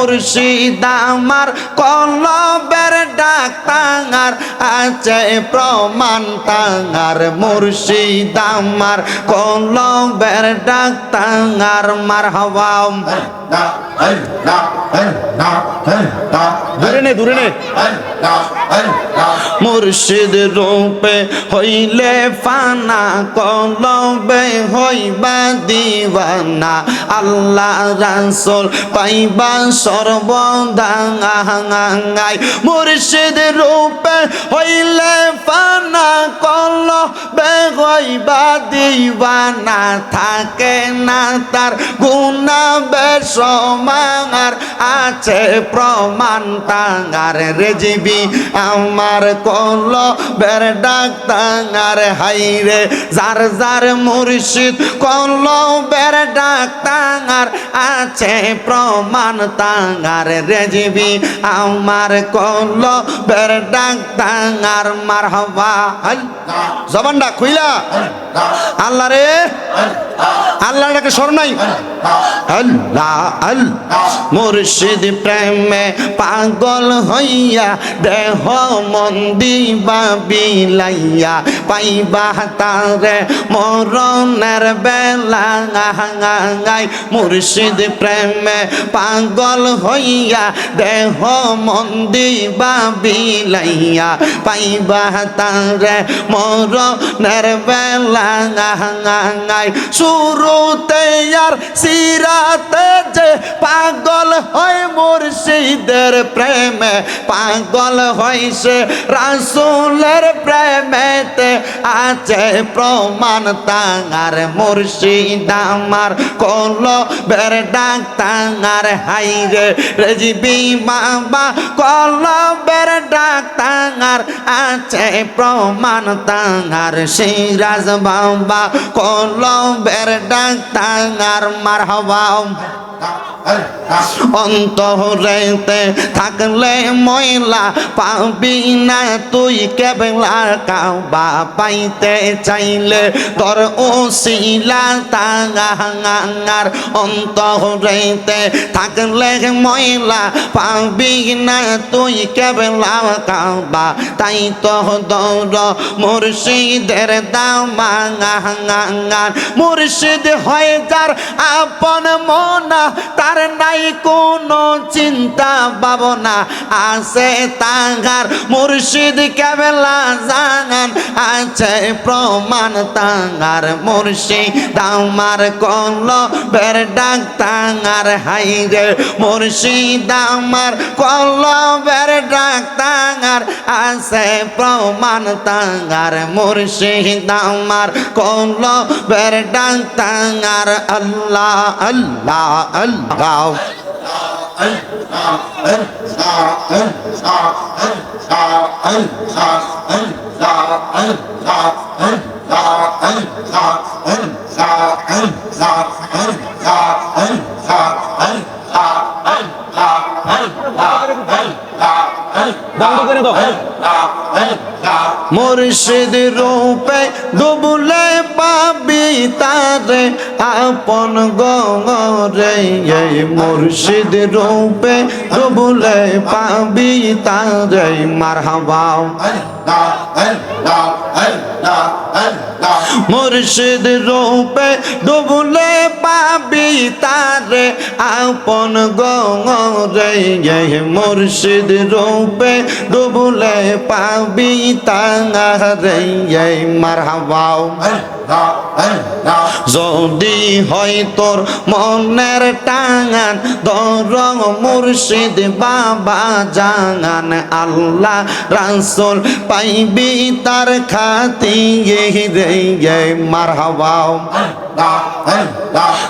মুর্শিদ আমার কলবের ডাক তাঙার আছে প্রমাণ তাঙার মুর্শিদ আমার কলবের ডাক তাঙার মার হওয়া। মুর্শিদ রূপে হইলে ফানা, কলবে হইবা দিবানা আল্লাহ রাসূল পাইবা সর্বদাঙ্গাই মুর্শিদ রূপে হইলে ফানা কলবে হইবা দিবানা থাকে না, তার গুণা বেসমার আছে, প্রমাণ তাঙ্গার রেজিবি। আমার কল বের ডাক তাঙ্গার হাইরে যার যার মুর্শিদ কল বের ডাক তাঙ্গার আছে, প্রমাণ তাঙ্গার রেজিবি। আমার কল বের ডাক তাঙ্গার মার হবা জবানটা খুইলা। আল্লাহ। রে। আল্লাহ ডাকে স্মরণ নাই? আল্লাহ মুর্শিদ প্রেমে পাগল হইয়া দেহ মন্দি বিলাইয়া, পাইবা তারে মরণের বেলা। গাই মুর্শিদ প্রেমে পাগল হইয়া দেহ মন্দি বিলাইয়া, পাইবা তারে মরণের বেলা। গাই শুরুতে আর সিরাতে যে পাগল হয় মুর্শিদের প্রেমে, পাগল হইছে রাসুলের প্রেমেতে আছে প্রমাণ তাঙার মুর্শিদ আমার কল বের ডাক তাঙার হাইরে রেজিবি বাবা কল বের ডাক তাঙার আছে প্রমাণ তাঙার সিরাজ বাবা কল বের ডাক তাঙার মার হওয়া অন্তরেতে থাকলে ময়লা পাবি না, তুই কেবলা কাবা পাইতে চাইলে তোর ওসিলা তাঙার অন্তরেতে থাকলে ময়লা পাবি না, তুই কেবলা কাবা তাই তো দৌড় মুর্শিদের দামাঙাঙাঙান মুর্শিদ হয়ে যার আপন মনা, তার নাই কোনো চিন্তা ভাবনা। আছে তাহার মুর্শিদ কেবলা জানান, আছে প্রমাণ তাহার মুর্শিদ। আমার কল বের ডাক তাহার হাইরে, মুর্শিদ আমার কল বের ডাক তাহার আছে প্রমাণ তাহার মুর্শিদ আমার কল বের ডাক তাহার আল্লাহ আল্লাহ আল্লাহ বন্ধ করে দাও। মুর্শিদ রূপে ডুবলে পাবি তারে আপন গরে এই মুর্শিদ রূপে ডুবলে পাবি তারে। মারহাবা। মুর্শিদ রূপে ডুবলে পাবি তারে, আপন এই মুর্শিদ রূপে ডুবলে পাবি তারে মারহাবা। যদি হয় তোর মনের টাঙান দরং মুর্শিদ বাবা জাঙান আল্লাহ রাসুল পাইবি তার খাতি রে মারহাবা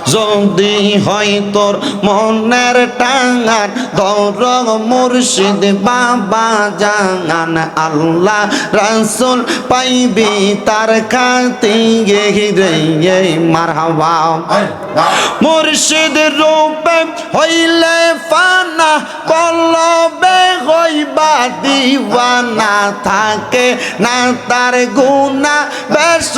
যদি হয় তোর মনের টাঙান দরং মুর্শিদ বাবা জাঙান আল্লাহ রাসুল পাইবি তার খাতি রে মারহাবা। মুর্শিদ রূপে হইলে ফানা দিও দিওয়ানা থাকে না তার গুণা বেশ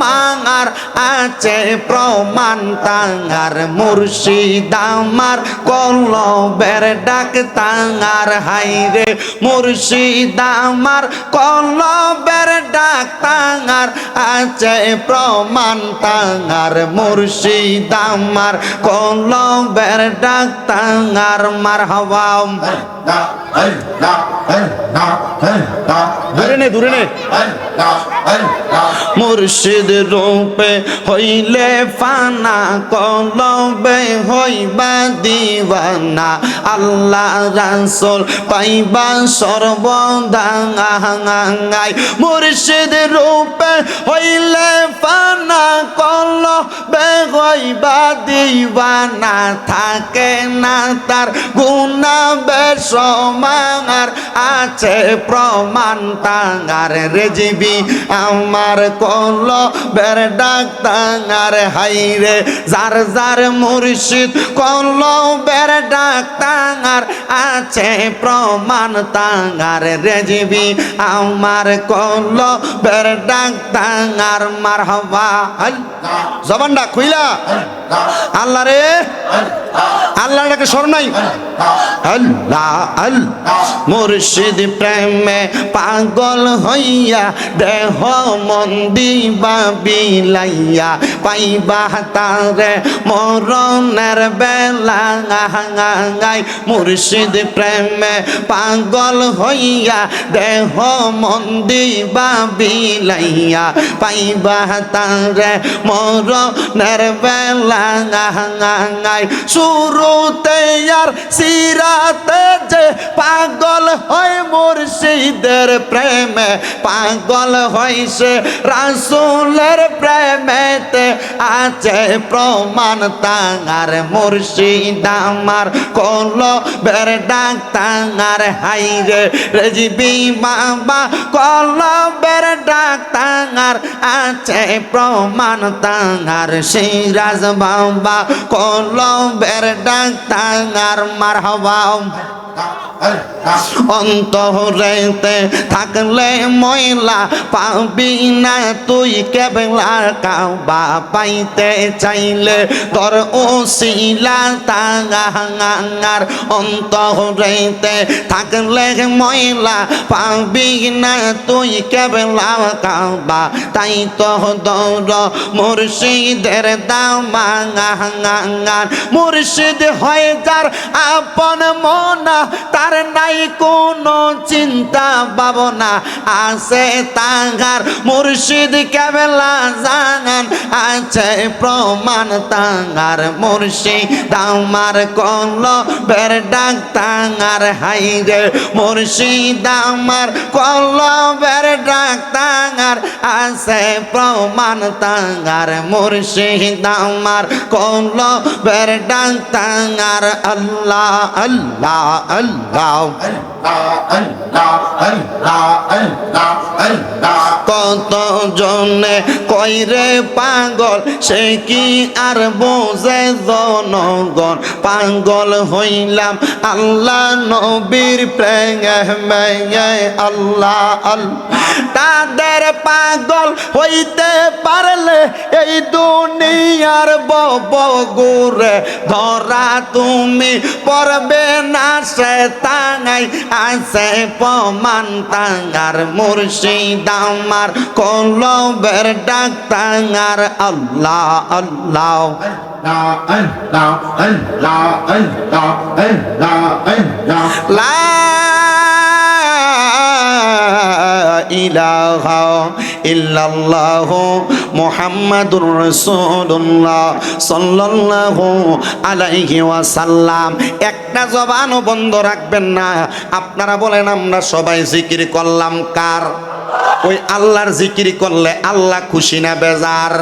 মাঙার আছে প্রমাণ তাঙার মুর্শিদ আমার কলবের ডাক তাঙার হাইরে মুর্শিদ আমার কলবের ডাক তাঙার আছে প্রমাণ তাঙার মুর্শিদ আমার কলবের ডাক তাঙার মার হওয়াম দূরে নে দূরে নে। মুর্শিদ রূপে হইলে ফানা, কলবে হইবা দিবানা আল্লাহ রাসূল পাইবা সর্বদাঙ্গাই মুর্শিদ রূপে হইলে ফানা, কলবে হইবা দিবানা থাকে না তার গুণা বেসমার আছে প্রমাণ তাঙ্গার রেজিবি আমার কল বের ডাক তাঙ্গার হাইরে। যার যার মুর্শিদ কল বের ডাক তাঙ্গার, আছে প্রমাণ তাঙ্গার রেজিবি। আমার কল বের ডাক তাঙ্গার মার হবা জবানটা খুইলা। আল্লাহ রে। আল্লাহ ডাকে স্মরণ নাই? আল্লাহ আল্লাহ। মুর্শিদ প্রেমে পাগল হইয়া দেহ মন্দি বিলাইয়া, পাইবা তারে মরণের বেলা। গাই মুর্শিদ প্রেমে পাগল হইয়া দেহ মন্দি বিলাইয়া, পাইবা তারে মরণের বেলা। শুরুতে আর সিরাতে পাগল হয় মুর্শিদের প্রেমে, পাগল হইছে রাসুলের প্রেমেতে। আছে প্রমাণ তাঙার মুর্শিদ আমার কল বের ডাক তাঙার হাইরে। রেজিবি বাবা কল বের ডাক তাঙার, আছে প্রমাণ তাঙার সিরাজ বাবা কল বের ডাক তাঙার মার হওয়া অন্তরেতে থাকলে ময়লা পাবি না। তুই কেবলা কাবা পাইতে চাইলে তোর ওসিলা তাঙার অন্তরেতে থাকলে ময়লা পাবি না। তুই কেবলা কাবা, তাই তো দৌড় মুর্শিদের দামাঙাঙাঙার মুর্শিদ হয়ে যার আপন মনা তার নাই কোনো চিন্তা ভাবনা। আছে তাহার মুর্শিদ কেবেলা জানান, আছে প্রমাণ তাহার মুর্শিদ। আমার কল বের ডাক তাহার হাইরে মুর্শিদ আমার কল বের ডাক তাহার, আছে প্রমাণ তাহার মুর্শিদ। আমার কল বের ডাক তাহার, আল্লাহ আল্লাহ আল্লাহ। কত জনে কইরে পাগল, সে কি আর বোঝে জনগণ? পাগল হইলাম আল্লাহ নবীর প্রেমে আল্লাহ আল্লাহ। তাদের পাগল হইতে পারলে এই দুনিয়ার বগুরে ধরা তুমি পড়বে না সে তাঙাই আছে প্রমাণ তাঙার মুর্শিদ আমার কলবের ডাক তাঙার আল্লাহ আল্লাহ। লা ইলাহা ইল্লাল্লাহ মুহাম্মাদুর রাসূলুল্লাহ সাল্লাল্লাহু আলাইহি ওয়াসাল্লাম। একটা জবানও বন্ধ রাখবেন না। আপনারা বলেন, আমরা সবাই জিকির করলাম কার? ওই আল্লাহর জিকির করলে আল্লাহ খুশি না, বেজার।